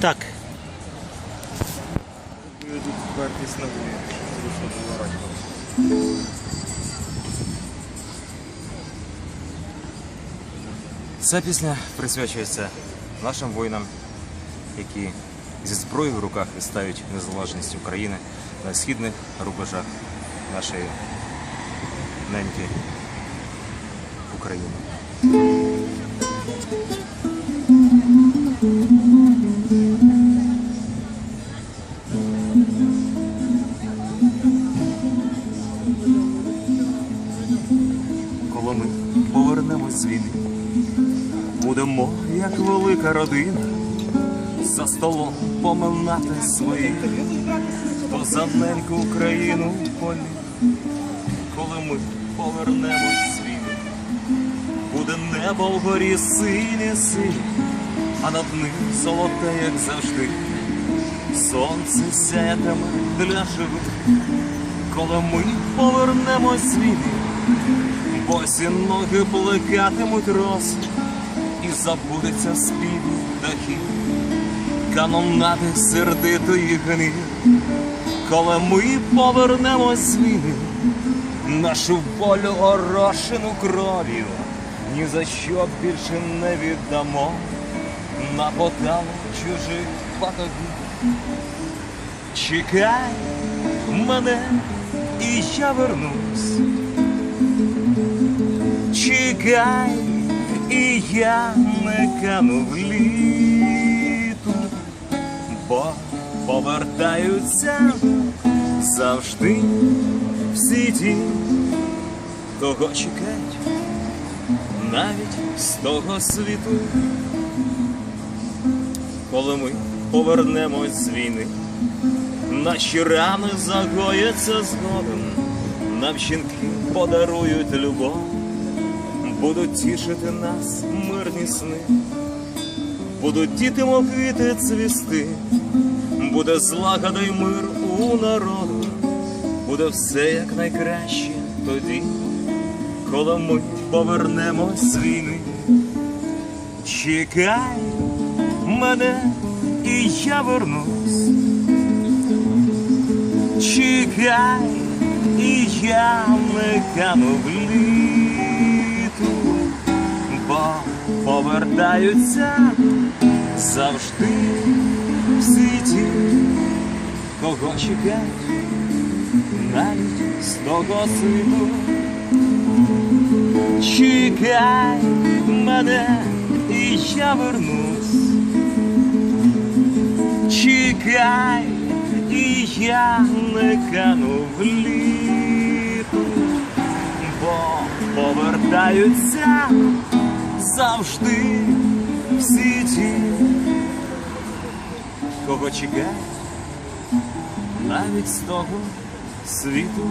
Так. Ця пісня присвячується нашим воїнам, які зі зброєю в руках відстають незалежність України на східних рубежах нашої неньки України. Коли ми повернемось з війни, будемо як велика родина, за столом поминати своїх, хто за неньку Україну полі. Коли ми повернемось з війни, буде небо вгорі синє синє, а над ним золоте, як завжди. Сонце сяятиме для живих, коли ми повернемось з війни. Босі ноги плекатимуть роси, і забудеться спів птахів, канонади сердитої гнів, коли ми повернемось з війни, нашу волю орошену кров'ю, ні за що більше не віддамо на поталу чужих батогів. Чекай мене, і я вернусь. Чекай, і я не кану в літу, бо повертаються завжди всі ті, кого чекають навіть з того світу, коли ми повернемось з війни, наші рани загояться згодом, нам жінки подарують любов будуть тішити нас мирні сни, будуть діти мокити цвісти, буде злагода й мир у народу, буде все як найкраще тоді, коли ми повернемось з війни. Чекай мене, і я вернусь. Чекай, і я не кану в літу, бо повертаються завжди всі ті, кого чекають навіть з того світу. Чекай мене, і я вернусь. Я не кану в літу, бо повертаються завжди всі ті, кого чекає навіть з того світу.